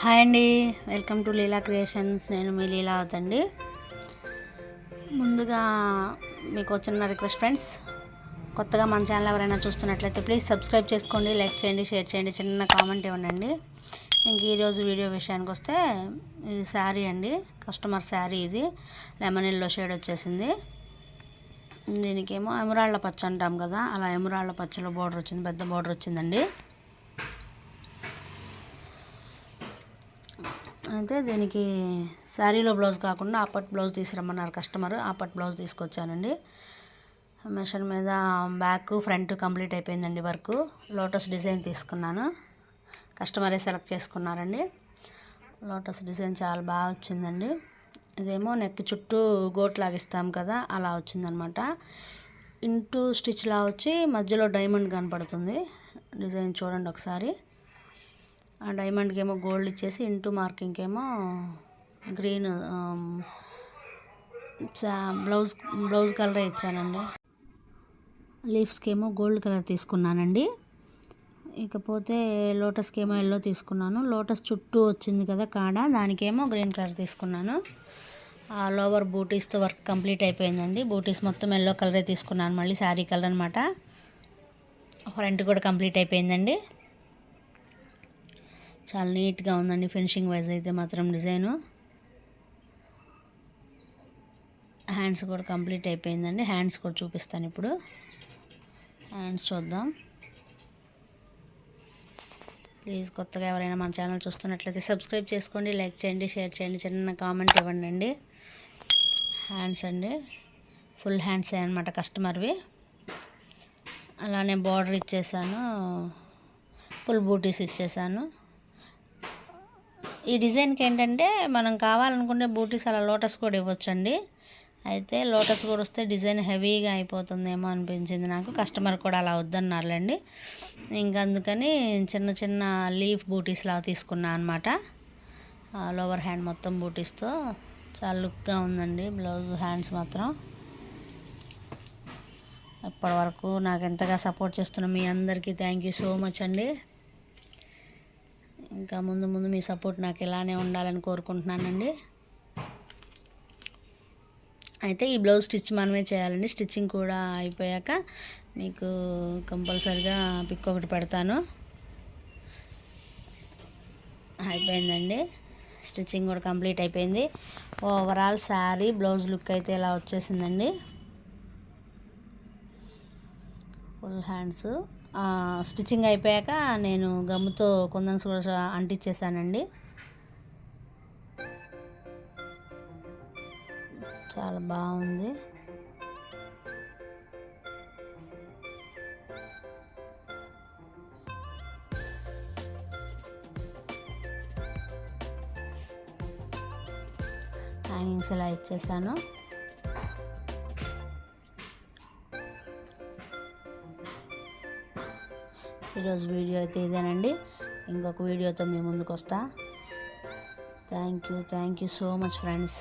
Hi అండి. Welcome to Leela creations. నేను మీ లీలా అవుతండి. ముందుగా మీకు వచ్చిన రిక్వెస్ట్ ఫ్రెండ్స్ కొత్తగా మన ఛానల్ ఎవరైనా చూస్తున్నట్లయితే ప్లీజ్ సబ్స్క్రైబ్ చేసుకోండి లైక్ చేయండి షేర్ చేయండి చిన్న కామెంట్ ఇవ్వండి ఇంక ఈరోజు వీడియో విషయానికి వస్తే ఇది శారీ అండి. కస్టమర్ శారీ ఇది. లెమన్ ఎల్లో షేడ్ వచ్చేసింది. దీనికేమో ఎమరాళ్ళ పచ్చ అంటాం కదా అలా ఎమరాళ్ళ పచ్చలో బార్డర్ వచ్చింది పెద్ద బార్డర్ వచ్చిందండి. అయితే దీనికి శారీలో బ్లౌజ్ కాకుండా ఆపట్ బ్లౌజ్ తీసుకురమ్మన్నారు కస్టమర్. ఆపట్ బ్లౌజ్ తీసుకొచ్చానండి. మెషిన్ మీద బ్యాక్ ఫ్రంట్ కంప్లీట్ అయిపోయిందండి వర్క్. లోటస్ డిజైన్ తీసుకున్నాను. కస్టమరే సెలెక్ట్ చేసుకున్నారండి. లోటస్ డిజైన్ చాలా బాగా వచ్చిందండి. ఇదేమో నెక్ చుట్టూ గోట్ లాగిస్తాం కదా అలా వచ్చిందనమాట. ఇంటూ స్టిచ్లా వచ్చి మధ్యలో డైమండ్ కనపడుతుంది. డిజైన్ చూడండి ఒకసారి. డైమండ్కి ఏమో గోల్డ్ ఇచ్చేసి ఇంటూ మార్కింగ్కి ఏమో గ్రీన్ బ్లౌజ్ బ్లౌజ్ కలరే ఇచ్చానండి. లీవ్స్కి ఏమో గోల్డ్ కలర్ తీసుకున్నానండి. ఇకపోతే లోటస్కి ఏమో ఎల్లో తీసుకున్నాను. లోటస్ చుట్టూ వచ్చింది కదా కాడ దానికేమో గ్రీన్ కలర్ తీసుకున్నాను. ఆ లోవర్ బూటీస్తో వర్క్ కంప్లీట్ అయిపోయిందండి. బూటీస్ మొత్తం ఎల్లో కలరే తీసుకున్నాను. మళ్ళీ శారీ కలర్ అనమాట ఫ్రంట్ కూడా కంప్లీట్ అయిపోయిందండి. చాలా నీట్గా ఉందండి ఫినిషింగ్ వైజ్ అయితే మాత్రం డిజైను. హ్యాండ్స్ కూడా కంప్లీట్ అయిపోయిందండి. హ్యాండ్స్ కూడా చూపిస్తాను ఇప్పుడు. హ్యాండ్స్ చూద్దాం. ప్లీజ్ కొత్తగా ఎవరైనా మన ఛానల్ చూస్తున్నట్లయితే సబ్స్క్రైబ్ చేసుకోండి లైక్ చేయండి షేర్ చేయండి చిన్న కామెంట్ ఇవ్వండి అండి. హ్యాండ్స్ అండి. ఫుల్ హ్యాండ్స్ అనమాట కస్టమర్వి. అలానే బార్డర్ ఇచ్చేసాను. ఫుల్ బూటీస్ ఇచ్చేసాను. ఈ డిజైన్కి ఏంటంటే మనం కావాలనుకుంటే బూటీస్ అలా లోటస్ కూడా ఇవ్వచ్చండి. అయితే లోటస్ కూడా వస్తే డిజైన్ హెవీగా అయిపోతుందేమో అనిపించింది నాకు. కస్టమర్ కూడా అలా వద్దన్నారులేండి. ఇంకా అందుకని చిన్న చిన్న లీఫ్ బూటీస్ లాగా తీసుకున్నా అనమాట లోవర్ హ్యాండ్ మొత్తం బూటీస్తో. చాలా లుక్గా ఉందండి. బ్లౌజ్ హ్యాండ్స్ మాత్రం. ఇప్పటివరకు నాకు ఎంతగా సపోర్ట్ చేస్తున్న మీ అందరికీ థ్యాంక్ యూ సో మచ్ అండి. ఇంకా ముందు ముందు మీ సపోర్ట్ నాకు ఇలానే ఉండాలని కోరుకుంటున్నానండి. అయితే ఈ బ్లౌజ్ స్టిచ్ మనమే చేయాలండి. స్టిచ్చింగ్ కూడా అయిపోయాక మీకు కంపల్సరిగా పిక్ ఒకటి పెడతాను. అయిపోయిందండి. స్టిచ్చింగ్ కూడా కంప్లీట్ అయిపోయింది. ఓవరాల్ శారీ బ్లౌజ్ లుక్ అయితే ఇలా వచ్చేసిందండి. ఫుల్ హ్యాండ్స్ స్టిచ్చింగ్ అయిపోయాక నేను గమ్ముతో కుందన్స్ కూడా అంటించేసానండి చాలా బాగుంది. హ్యాంగింగ్స్ ఇలా ఇచ్చేసాను. ఈరోజు వీడియో అయితే ఇదేనండి. ఇంకొక వీడియోతో మీ ముందుకు వస్తా thank you thank you so much friends